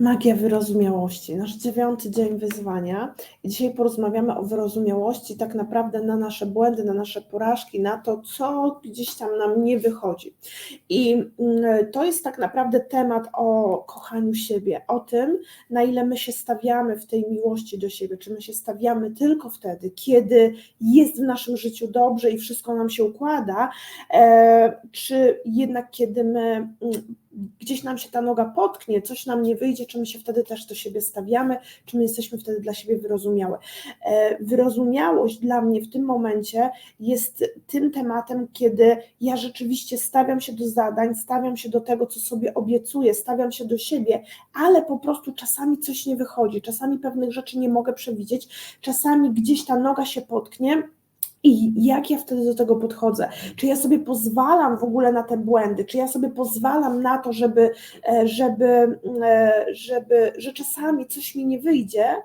Magia wyrozumiałości, nasz dziewiąty dzień wyzwania. I dzisiaj porozmawiamy o wyrozumiałości, tak naprawdę na nasze błędy, na nasze porażki, na to, co gdzieś tam nam nie wychodzi. I mm, to jest tak naprawdę temat o kochaniu siebie, o tym, na ile my się stawiamy w tej miłości do siebie, czy my się stawiamy tylko wtedy, kiedy jest w naszym życiu dobrze i wszystko nam się układa, e, czy jednak kiedy my mm, gdzieś nam się ta noga potknie, coś nam nie wyjdzie, czy my się wtedy też do siebie stawiamy, czy my jesteśmy wtedy dla siebie wyrozumiałe. E, wyrozumiałość dla mnie w tym momencie jest tym tematem, kiedy ja rzeczywiście stawiam się do zadań, stawiam się do tego, co sobie obiecuję, stawiam się do siebie, ale po prostu czasami coś nie wychodzi, czasami pewnych rzeczy nie mogę przewidzieć, czasami gdzieś ta noga się potknie i jak ja wtedy do tego podchodzę? Czy ja sobie pozwalam w ogóle na te błędy? Czy ja sobie pozwalam na to, żeby, e, żeby, e, żeby, że czasami coś mi nie wyjdzie?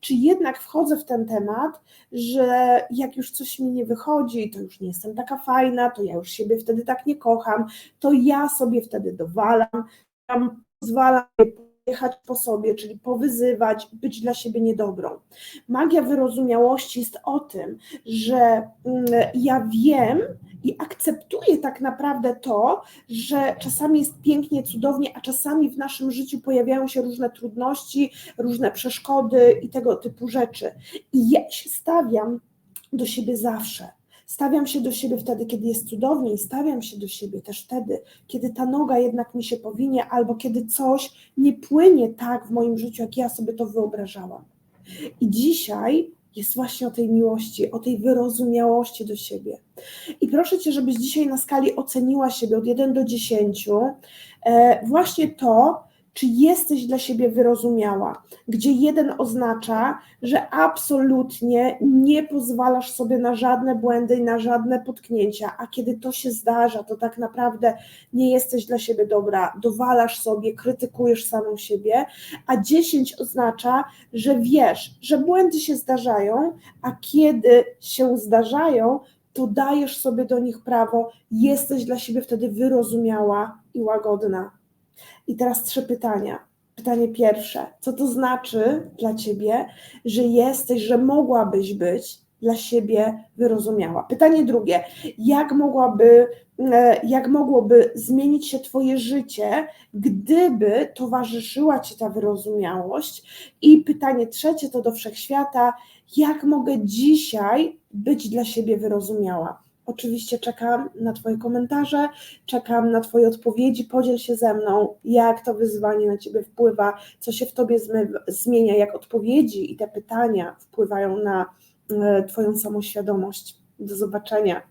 Czy jednak wchodzę w ten temat, że jak już coś mi nie wychodzi, to już nie jestem taka fajna, to ja już siebie wtedy tak nie kocham, to ja sobie wtedy dowalam, pozwalam jechać po sobie, czyli powyzywać, być dla siebie niedobrą. Magia wyrozumiałości jest o tym, że mm, ja wiem i akceptuję tak naprawdę to, że czasami jest pięknie, cudownie, a czasami w naszym życiu pojawiają się różne trudności, różne przeszkody i tego typu rzeczy. I ja się stawiam do siebie zawsze. Stawiam się do siebie wtedy, kiedy jest cudownie, i stawiam się do siebie też wtedy, kiedy ta noga jednak mi się powinie, albo kiedy coś nie płynie tak w moim życiu, jak ja sobie to wyobrażałam. I dzisiaj jest właśnie o tej miłości, o tej wyrozumiałości do siebie. I proszę Cię, żebyś dzisiaj na skali oceniła siebie od 1 do 10, e, właśnie to, czy jesteś dla siebie wyrozumiała, gdzie jeden oznacza, że absolutnie nie pozwalasz sobie na żadne błędy i na żadne potknięcia, a kiedy to się zdarza, to tak naprawdę nie jesteś dla siebie dobra, dowalasz sobie, krytykujesz samą siebie, a 10 oznacza, że wiesz, że błędy się zdarzają, a kiedy się zdarzają, to dajesz sobie do nich prawo, jesteś dla siebie wtedy wyrozumiała i łagodna. I teraz trzy pytania. Pytanie pierwsze: co to znaczy dla ciebie, że jesteś, że mogłabyś być dla siebie wyrozumiała? Pytanie drugie: jak mogłaby, e, jak mogłoby zmienić się Twoje życie, gdyby towarzyszyła Ci ta wyrozumiałość? I pytanie trzecie to do wszechświata: jak mogę dzisiaj być dla siebie wyrozumiała? Oczywiście czekam na Twoje komentarze, czekam na Twoje odpowiedzi. Podziel się ze mną, jak to wyzwanie na Ciebie wpływa, co się w Tobie zmienia, jak odpowiedzi i te pytania wpływają na e, Twoją samoświadomość. Do zobaczenia.